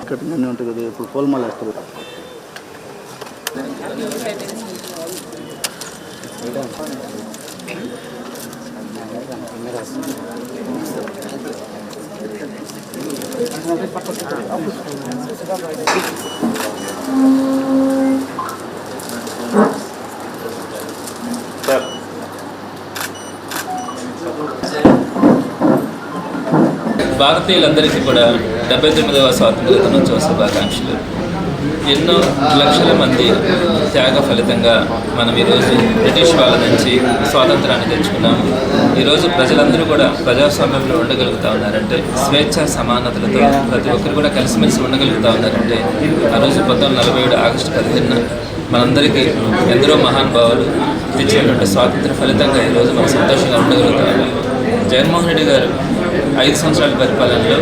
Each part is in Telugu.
ఇక్కడ అన్నీ ఉంటుంది కదా ఇప్పుడు పూలమాల వేస్తారు భారతీయులందరికీ కూడా డెబ్బై తొమ్మిదవ స్వాతంత్ర దినోత్సవ శుభాకాంక్షలు. ఎన్నో లక్షల మంది త్యాగ ఫలితంగా మనం ఈరోజు బ్రిటిష్ వాళ్ళ నుంచి స్వాతంత్రాన్ని తెచ్చుకున్నాము ఈరోజు ప్రజలందరూ కూడా ప్రజాస్వామ్యంలో ఉండగలుగుతా ఉన్నారంటే స్వేచ్ఛ సమానతలతో ప్రతి ఒక్కరు కూడా కలిసిమెలిసి ఉండగలుగుతా ఉన్నారంటే ఆ రోజు పంతొమ్మిది నలభై ఏడు ఆగస్టు పదిహేనున మనందరికీ ఎందరో మహానుభావులు తెచ్చినటువంటి స్వాతంత్ర ఫలితంగా ఈరోజు మనం సంతోషంగా ఉండగలుగుతాము జగన్మోహన్ రెడ్డి గారు ఐదు సంవత్సరాల పరిపాలనలో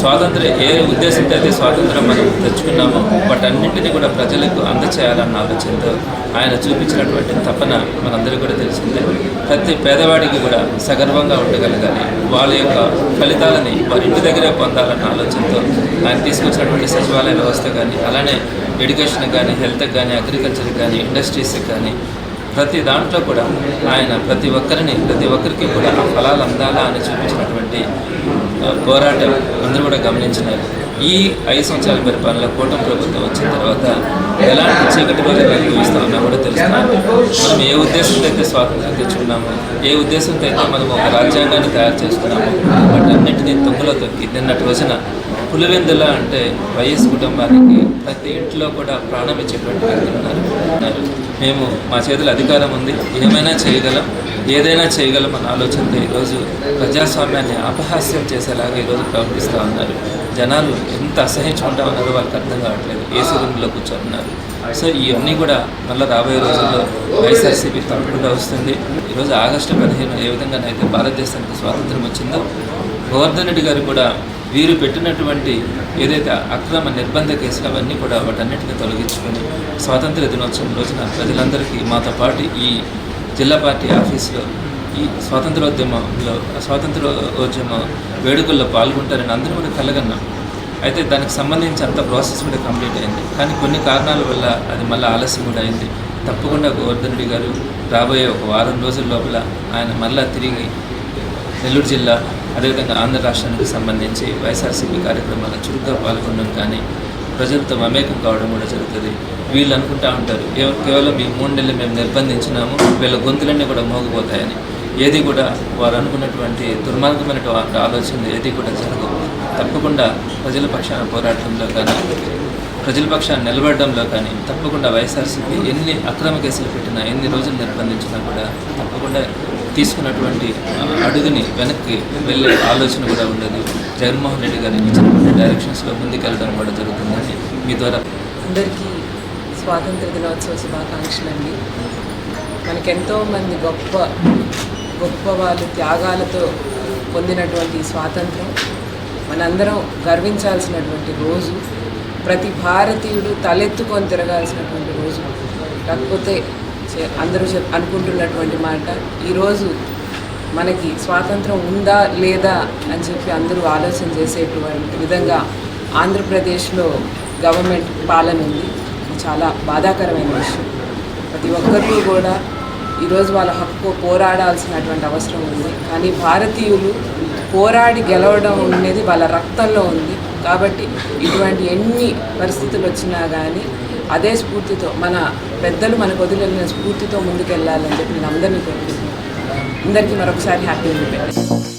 స్వాతంత్ర ఏ ఉద్దేశంతో అయితే స్వాతంత్రం మనం తెచ్చుకున్నామో వాటన్నింటినీ కూడా ప్రజలకు అందచేయాలన్న ఆలోచనతో ఆయన చూపించినటువంటి తపన మనందరికీ కూడా తెలిసిందే. ప్రతి పేదవాడికి కూడా సగర్వంగా ఉండగలగాలి. వాళ్ళ యొక్క ఫలితాలని వారి ఇంటి దగ్గరే పొందాలన్న ఆలోచనతో ఆయన తీసుకొచ్చినటువంటి సచివాలయ వ్యవస్థ కానీ అలానే ఎడ్యుకేషన్ కానీ హెల్త్కి కానీ అగ్రికల్చర్కి కానీ ఇండస్ట్రీస్కి కానీ ప్రతి దాంట్లో కూడా ఆయన ప్రతి ఒక్కరిని ప్రతి ఒక్కరికి కూడా ఆ ఫలాలు అందాలా అని చూపించినటువంటి పోరాటం అందరూ కూడా గమనించినారు. ఈ ఐదు సంవత్సరాల పరిపాలన కూటమి ప్రభుత్వం వచ్చిన తర్వాత ఎలాంటి చీకటి రోజులు అనుభవిస్తా ఉన్నా కూడా తెలుస్తున్నాను మనం ఏ ఉద్దేశంతో అయితే స్వాతంత్రం తెచ్చుకున్నాము ఏ ఉద్దేశంతో అయితే మనం ఒక రాజ్యాంగాన్ని తయారు చేసుకున్నామో వాటన్నిటినీ తొంగలో తొక్కి నిన్నటి రోజున పులివెందుల అంటే వైఎస్ కుటుంబానికి ప్రతి ఇంట్లో కూడా ప్రాణం ఇచ్చేటువంటి వ్యక్తులు ఉన్నారు. మేము మా చేతుల అధికారం ఉంది. ఏమైనా చేయగలం ఏదైనా చేయగలం అన్న ఆలోచనతో ఈరోజు ప్రజాస్వామ్యాన్ని అపహాస్యం చేసేలాగా ఈరోజు ప్రవర్తిస్తూ ఉన్నారు. జనాలు ఎంత అసహించుకుంటా ఉన్నారో వాళ్ళకి అర్థం కావట్లేదు. ఏసీ రూమ్లో కూర్చోన్నారు సో ఇవన్నీ కూడా మళ్ళీ రాబోయే రోజుల్లో వైఎస్ఆర్సీపీ తప్పకుండా వస్తుంది. ఈరోజు ఆగస్టు పదిహేను ఏ విధంగానైతే భారతదేశానికి స్వాతంత్రం వచ్చిందో గోవర్ధన్ రెడ్డి గారు కూడా వీరు పెట్టినటువంటి ఏదైతే అక్రమ నిర్బంధ కేసులు అవన్నీ కూడా వాటన్నిటిని తొలగించుకొని స్వాతంత్ర దినోత్సవం రోజున ప్రజలందరికీ మాతో పాటు ఈ జిల్లా పార్టీ ఆఫీసులో ఈ స్వాతంత్రోద్యమంలో స్వాతంత్రోద్యమ వేడుకల్లో పాల్గొంటారని అందరూ కూడా కలగన్నాం. అయితే దానికి సంబంధించి అంత ప్రాసెస్ కూడా కంప్లీట్ అయింది. కానీ కొన్ని కారణాల వల్ల అది మళ్ళీ ఆలస్యం కూడా అయింది. తప్పకుండా గోవర్ధన్ రెడ్డి గారు రాబోయే ఒక వారం రోజుల లోపల ఆయన మళ్ళా తిరిగి నెల్లూరు జిల్లా అదేవిధంగా ఆంధ్ర రాష్ట్రానికి సంబంధించి వైఎస్ఆర్సీపీ కార్యక్రమాల్లో చురుగ్గా పాల్గొనడం కానీ ప్రజలతో మమేకం కావడం కూడా జరుగుతుంది. వీళ్ళు అనుకుంటా ఉంటారు కేవలం ఈ మూడు నెలలు మేము నిర్బంధించినాము వీళ్ళ గొంతులన్నీ కూడా మోగిపోతాయని. ఏది కూడా వారు అనుకున్నటువంటి దుర్మార్గమైనటువంటి ఆలోచనలు ఏది కూడా జరగవు. తప్పకుండా ప్రజల పక్షాన పోరాటంలో కానీ ప్రజల పక్షాన్ని నిలబడడంలో కానీ తప్పకుండా వైఎస్ఆర్సీపీ ఎన్ని అక్రమ కేసులు పెట్టినా ఎన్ని రోజులు నిర్బంధించినా కూడా తప్పకుండా తీసుకున్నటువంటి అడుగుని వెనక్కి వెళ్ళే ఆలోచన కూడా ఉండదు. జగన్మోహన్ రెడ్డి గారు ఇచ్చినటువంటి డైరెక్షన్స్లో ముందుకెళ్ళడం కూడా జరుగుతుందని మీ ద్వారా అందరికీ స్వాతంత్ర దినోత్సవ శుభాకాంక్షలండి. మనకెంతో మంది గొప్ప గొప్ప వాళ్ళు త్యాగాలతో పొందినటువంటి స్వాతంత్రం. మనందరం గర్వించాల్సినటువంటి రోజు. ప్రతి భారతీయుడు తలెత్తుకొని తిరగాల్సినటువంటి రోజు. కాకపోతే అందరూ చెప్ అనుకుంటున్నటువంటి మాట ఈరోజు మనకి స్వాతంత్రం ఉందా లేదా అని చెప్పి అందరూ ఆలోచన చేసేటువంటి విధంగా ఆంధ్రప్రదేశ్లో గవర్నమెంట్ పాలన ఉంది. చాలా బాధాకరమైన విషయం. ప్రతి ఒక్కరూ కూడా ఈరోజు వాళ్ళ హక్కు పోరాడాల్సినటువంటి అవసరం ఉంది. కానీ భారతీయులు పోరాడి గెలవడం అనేది వాళ్ళ రక్తంలో ఉంది. కాబట్టి ఇటువంటి ఎన్ని పరిస్థితులు వచ్చినా కానీ అదే స్ఫూర్తితో మన పెద్దలు మనకు వదిలిన స్ఫూర్తితో ముందుకెళ్ళాలని చెప్పి నేను అందరినీ కోరుకుంటున్నాను. అందరికీ మరొకసారి హ్యాపీ ఇండిపెండెన్స్